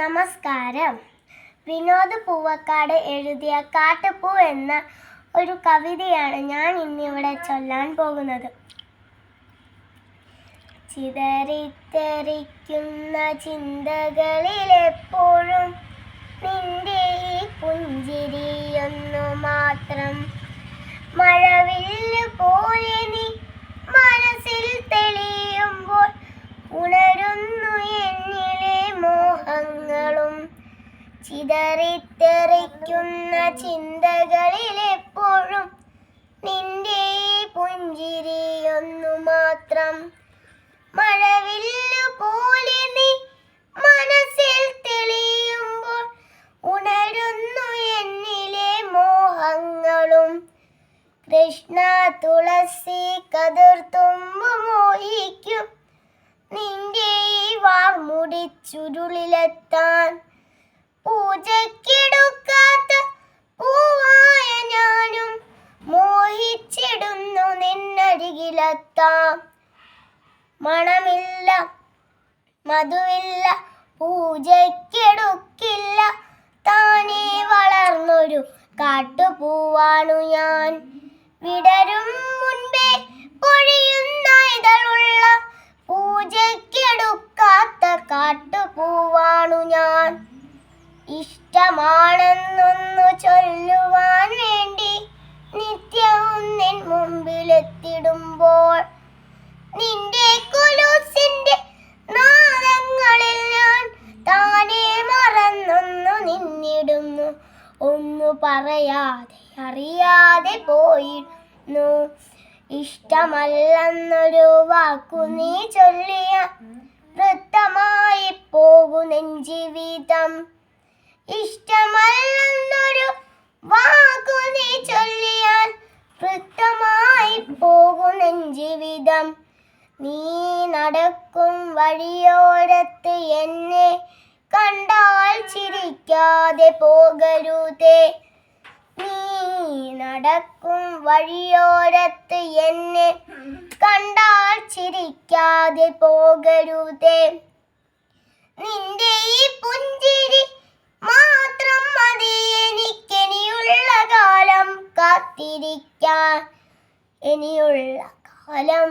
നമസ്കാരം. വിനോദ് പൂവക്കാട് എഴുതിയ കാട്ടുപൂ എന്ന ഒരു കവിതയാണ് ഞാൻ ഇന്നിവിടെ ചൊല്ലാൻ പോകുന്നത്. ചിതറിത്തെറിക്കുന്ന ചിന്തകളിലെപ്പോഴും നിന്റെ ഈ പുഞ്ചിരിയൊന്നു മാത്രം മഴവില്ല് പോലെ നീ ചിതറിത്തെറിക്കുന്ന ചിന്തകളിൽ എപ്പോഴും നിന്റെ പുഞ്ചിരി പുഞ്ചിരിയൊന്നു മാത്രം. മഴവില്ലു പോലെ നീ മനസ്സിൽ തെളിയുമ്പോൾ ഉണരുന്നു എന്നിലെ മോഹങ്ങളും. കൃഷ്ണ തുളസി കതിർത്തുമ്പ് മോഹിക്കും. നിന്റെ വാർമുടി ചുരുളിലെത്താൻ നിന്നരികിലെത്താം മണമില്ല മധുവില്ല പൂജയ്ക്കെടുക്കില്ല. താനേ വളർന്നൊരു കാട്ടുപൂവാണു ഞാൻ. വിടരും മുൻപേ പൊഴിയുന്ന ഇതളുള്ള പൂജയ്ക്കെടുക്കാത്ത കാട്ടുപൂവാണു മുമ്പിലെത്തിടുമ്പോൾ നിന്റെ കുലൂസിന്റെ നാദങ്ങളിൽ ഞാൻ താനെ മറന്നൊന്നു നിന്നിടുന്നു. ഒന്നു പറയാതെ അറിയാതെ പോയിരുന്നു. ഇഷ്ടമല്ലെന്നൊരു വാക്കു നീ ചൊല്ലിയ വൃത്തമായി പോകുന്നെൻ ജീവിതം ഇഷ്ടമല്ലെന്നൊരു വാക്കു നീ നീ നടക്കും വഴിയോരത്ത് എന്നെ കണ്ടാൽ ചിരിക്കാതെ പോകരുതേ. നീ നടക്കും വഴിയോരത്ത് എന്നെ കണ്ടാൽ ചിരിക്കാതെ പോകരുതേ. നിന്റെ ഈ പുഞ്ചിരി മാത്രം മതി എനിക്കിനിയുള്ള കാലം കാത്തിരിക്കാൻ. ഇനിയുള്ള കാലം